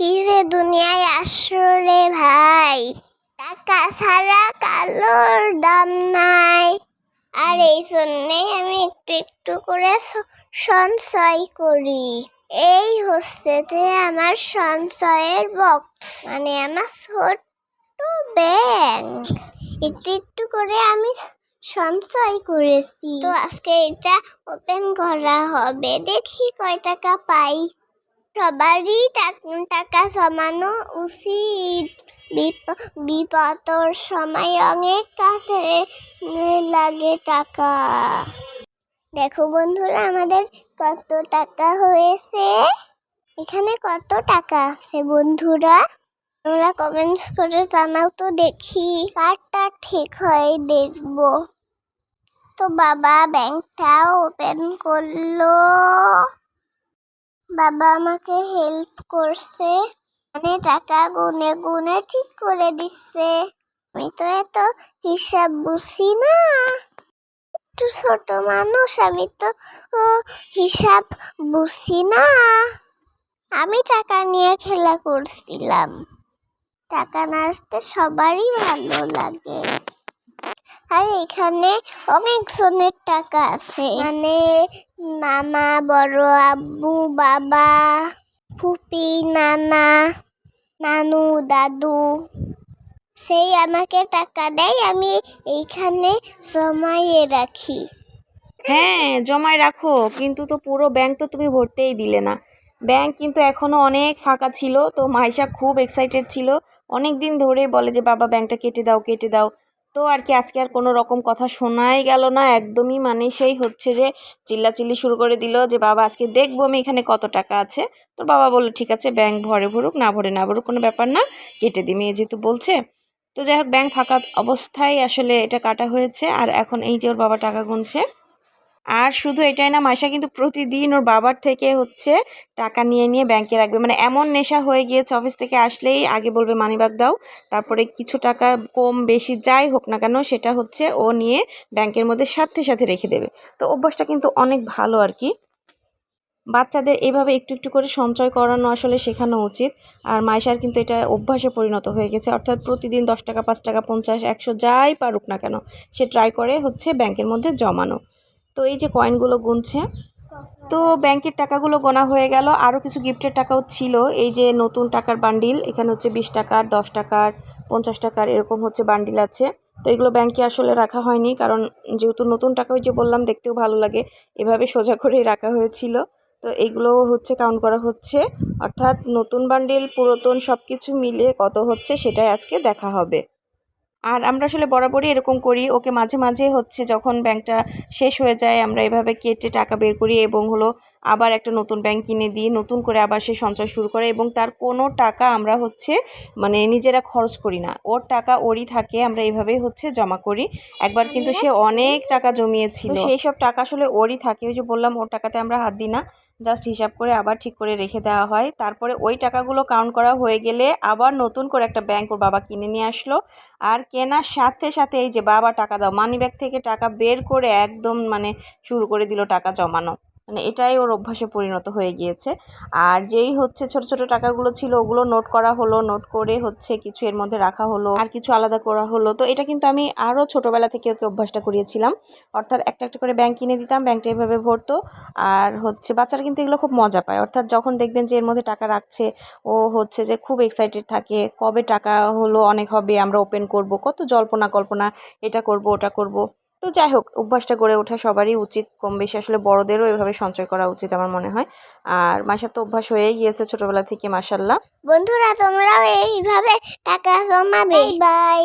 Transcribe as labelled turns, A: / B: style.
A: কি যে দুনিয়ায় আসরে ভাই? টাকা ছাড়া কালোর দাম নাই। আর এই জন্যেই আমি একটু একটু করে সঞ্চয় করি। এই হচ্ছে যে আমার সঞ্চয়ের বক্স মানে আমার ছোট্ট ব্যাংক একটু একটু করে আমি সঞ্চয় করেছি। তো আজকে এটা ওপেন করা হবে। দেখি কয় টাকা পাই। সবারই টাক- জমানো উচিত। বিপ- বিপদর সময় অনেক কাছে লাগে টাকা। দেখো বন্ধুরা, আমাদের কত টাকা হয়েছে? এখানে কত টাকা আছে বন্ধুরা? তোমরা কমেন্টস করে জানাও তো দেখি। কারটা ঠিক হয় দেখব। তো বাবা ব্যাংকটা ওপেন করল। বাবা আমাকে হেল্প করছে। মানে টাকা গুনে গুনে ঠিক করে দিচ্ছে। আমি তো এত হিসাব বুঝি না। একটু ছোট মানুষ, আমি তো হিসাব বুঝি না। আমি টাকা নিয়ে খেলা করছিলাম। টাকা না আসতে সবারই ভালো লাগে। আর এখানে অনেক জনের টাকা আছে। মানে মামা, বড় আব্বু, বাবা, ফুপি, নানা, নানু, দাদু, সেই আমাকে টাকা দেয়, আমি এইখানে জমাইয়ে রাখি।
B: হ্যাঁ জমায় রাখো, কিন্তু তো পুরো ব্যাংক তো তুমি ভরতেই দিলে না। ব্যাংক কিন্তু এখনও অনেক ফাঁকা ছিল, তো মাইশা খুব এক্সাইটেড ছিল। অনেক দিন ধরে বলে যে, বাবা ব্যাংকটা কেটে দাও কেটে দাও। তো আর কি আজকে আর কোনো রকম কথা শোনাই গেল না। একদমই মানে সেই হচ্ছে যে চিল্লাচিল্লি শুরু করে দিল যে, বাবা, আজকে দেখব আমি এখানে কত টাকা আছে। তো বাবা বলল, ঠিক আছে, ব্যাংক ভরে ভরুক, না ভরে না ভরুক, কোনো ব্যাপার না, কেটে দিই মেয়ে যেহেতু বলছে। তো যাই হোক, ব্যাংক ফাঁকা অবস্থায় আসলে এটা কাটা হয়েছে। আর এখন এই যে ওর বাবা টাকা গুনছে আর শুধু এটাই না মাসা কিন্তু প্রতিদিন ওর বাবার থেকে হচ্ছে টাকা নিয়ে নিয়ে ব্যাংকে রাখবে। মানে এমন নেশা হয়ে গিয়েছে অফিস থেকে আসলেই আগে বলবে মানিব্যাগ দাও। তারপরে কিছু টাকা কম, বেশি যাই হোক না কেন, সেটা হচ্ছে ও নিয়ে ব্যাংকের মধ্যে সাথে সাথে রেখে দেবে। তো অভ্যাসটা কিন্তু অনেক ভালো আর কি। বাচ্চাদের এভাবে একটু একটু করে সঞ্চয় করানো আসলে শেখানো উচিত। আর মাইশার কিন্তু এটা অভ্যাসে পরিণত হয়ে গেছে। অর্থাৎ প্রতিদিন দশ টাকা, পাঁচ টাকা, পঞ্চাশ, একশো যাই পারুক না কেন, সে ট্রাই করে হচ্ছে ব্যাংকের মধ্যে জমানো। তো এই যে কয়েনগুলো গুনছে, তো ব্যাংকের টাকাগুলো গোনা হয়ে গেল। আরও কিছু গিফটের টাকাও ছিল। এই যে নতুন টাকার বান্ডিল এখানে হচ্ছে বিশ টাকার, দশ টাকার, পঞ্চাশ টাকার এরকম হচ্ছে বান্ডিল আছে। তো এগুলো ব্যাংকে আসলে রাখা হয়নি, কারণ যেহেতু নতুন টাকা, ওই যে বললাম, দেখতেও ভালো লাগে। এভাবে সোজা করেই রাখা হয়েছিল। তো এইগুলো হচ্ছে কাউন্ট করা হচ্ছে। অর্থাৎ নতুন বান্ডিল পুরাতন সব কিছু মিলে কত হচ্ছে, সেটাই আজকে দেখা হবে। আর আমরা আসলে বরাবরই এরকম করি। ওকে মাঝে মাঝে হচ্ছে যখন ব্যাংকটা শেষ হয়ে যায় আমরা এভাবে কেটে টাকা বের করি এবং হলো আবার একটা নতুন ব্যাংক কিনে দিই নতুন করে আবার সে সঞ্চয় শুরু করে এবং তার কোনো টাকা আমরা হচ্ছে মানে নিজেরা খরচ করি না। ওর টাকা ওরই থাকে আমরা এইভাবেই হচ্ছে জমা করি। একবার কিন্তু সে অনেক টাকা জমিয়েছিল। সেই সব টাকা আসলে ওরই থাকে। ওই যে বললাম ওর টাকাতে আমরা হাত দিই না। জাস্ট হিসাব করে আবার ঠিক করে রেখে দেওয়া হয়। তারপরে ওই টাকাগুলো কাউন্ট করা হয়ে গেলে আবার নতুন করে একটা ব্যাংক ওর বাবা কিনে নিয়ে আসলো। আর কেনার সাথে সাথে এই যে বাবা টাকা দাও মানি ব্যাগ থেকে টাকা বের করে একদম মানে শুরু করে দিল টাকা জমানো। মানে এটাই ওর অভ্যাসে পরিণত হয়ে গিয়েছে। আর যেই হচ্ছে ছোট ছোট টাকাগুলো ছিল, ওগুলো নোট করা হলো নোট করে হচ্ছে কিছু এর মধ্যে রাখা হলো, আর কিছু আলাদা করা হলো। তো এটা কিন্তু আমি আরও ছোটোবেলা থেকে ওকে অভ্যাসটা করিয়েছিলাম। অর্থাৎ একটা একটা করে ব্যাংক কিনে দিতাম ব্যাংকটা এভাবে ভরতো। আর হচ্ছে বাচ্চারা কিন্তু এগুলো খুব মজা পায়। অর্থাৎ যখন দেখবেন যে এর মধ্যে টাকা রাখছে, ও হচ্ছে যে খুব এক্সাইটেড থাকে, কবে টাকা হলো, অনেক হবে, আমরা ওপেন করব, কত জল্পনা কল্পনা এটা করব, ওটা করব। তো যাই হোক অভ্যাসটা গড়ে ওঠা সবারই উচিত। কম বেশি আসলে বড়দেরও এভাবে সঞ্চয় করা উচিত আমার মনে হয়। আর মাসার তো অভ্যাস হয়ে গিয়েছে ছোটবেলা থেকে মাসাল্লাহ
A: বন্ধুরা তোমরাও এইভাবে টাকা জমাবে। বাই